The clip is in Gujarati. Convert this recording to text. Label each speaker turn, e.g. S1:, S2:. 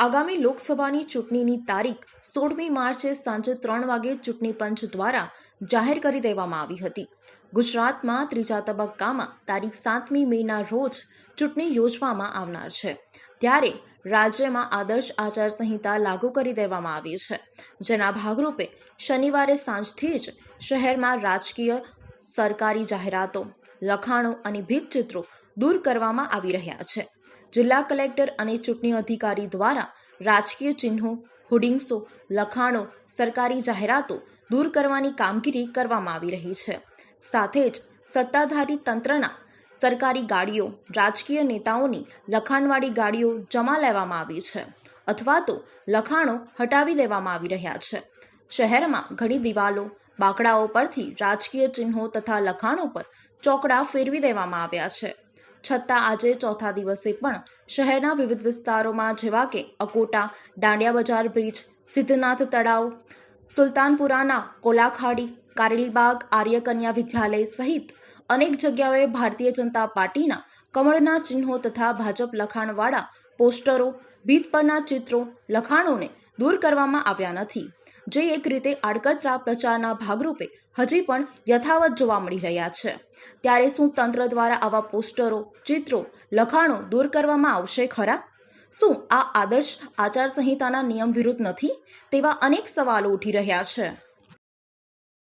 S1: આગામી લોકસભાની ચૂંટણીની તારીખ સોળમી માર્ચે સાંજે ત્રણ વાગે ચૂંટણી પંચ દ્વારા જાહેર કરી દેવામાં આવી હતી. ગુજરાતમાં ત્રીજા તબક્કામાં તારીખ સાતમી મેના રોજ ચૂંટણી યોજવામાં આવનાર છે. ત્યારે રાજ્યમાં આદર્શ આચારસંહિતા લાગુ કરી દેવામાં આવી છે. જેના ભાગરૂપે શનિવારે સાંજથી જ શહેરમાં રાજકીય, સરકારી જાહેરાતો, લખાણો અને ભીતચિત્રો દૂર કરવામાં આવી રહ્યા છે. જિલ્લા કલેક્ટર અને ચૂંટણી અધિકારી દ્વારા રાજકીય ચિહ્નો, હોર્ડિંગ્સો, લખાણો, સરકારી જાહેરાતો દૂર કરવાની કામગીરી કરવામાં આવી રહી છે. સાથે જ સત્તાધારી તંત્રના સરકારી ગાડીઓ, રાજકીય નેતાઓની લખાણવાળી ગાડીઓ જમા લેવામાં આવી છે અથવા તો લખાણો હટાવી દેવામાં આવી રહ્યા છે. શહેરમાં ઘણી દિવાલો, બાકડાઓ પરથી રાજકીય ચિહ્નો તથા લખાણો પર ચોકડા ફેરવી દેવામાં આવ્યા છે. છતાં આજે ચોથા દિવસે પણ શહેરના વિવિધ વિસ્તારોમાં જેવા કે અકોટા, દાંડિયા બજાર બ્રિજ, સિદ્ધનાથ તળાવ, સુલતાનપુરાના કોલાખાડી, કારેલીબાગ, આર્યકન્યા વિદ્યાલય સહિત અનેક જગ્યાઓએ ભારતીય જનતા પાર્ટીના કમળના ચિહ્નો તથા ભાજપ લખાણવાળા પોસ્ટરો ભીત પરના ચિત્રો, લખાણોને દૂર કરવામાં આવ્યા નથી. જે એક રીતે આડકતરા પ્રચારના ભાગરૂપે હજી પણ યથાવત જોવા મળી રહ્યા છે. ત્યારે શું તંત્ર દ્વારા આવા પોસ્ટરો, ચિત્રો, લખાણો દૂર કરવામાં આવશે ખરા? શું આ આદર્શ આચારસંહિતાના નિયમ વિરુદ્ધ નથી? તેવા અનેક સવાલો ઉઠી રહ્યા છે.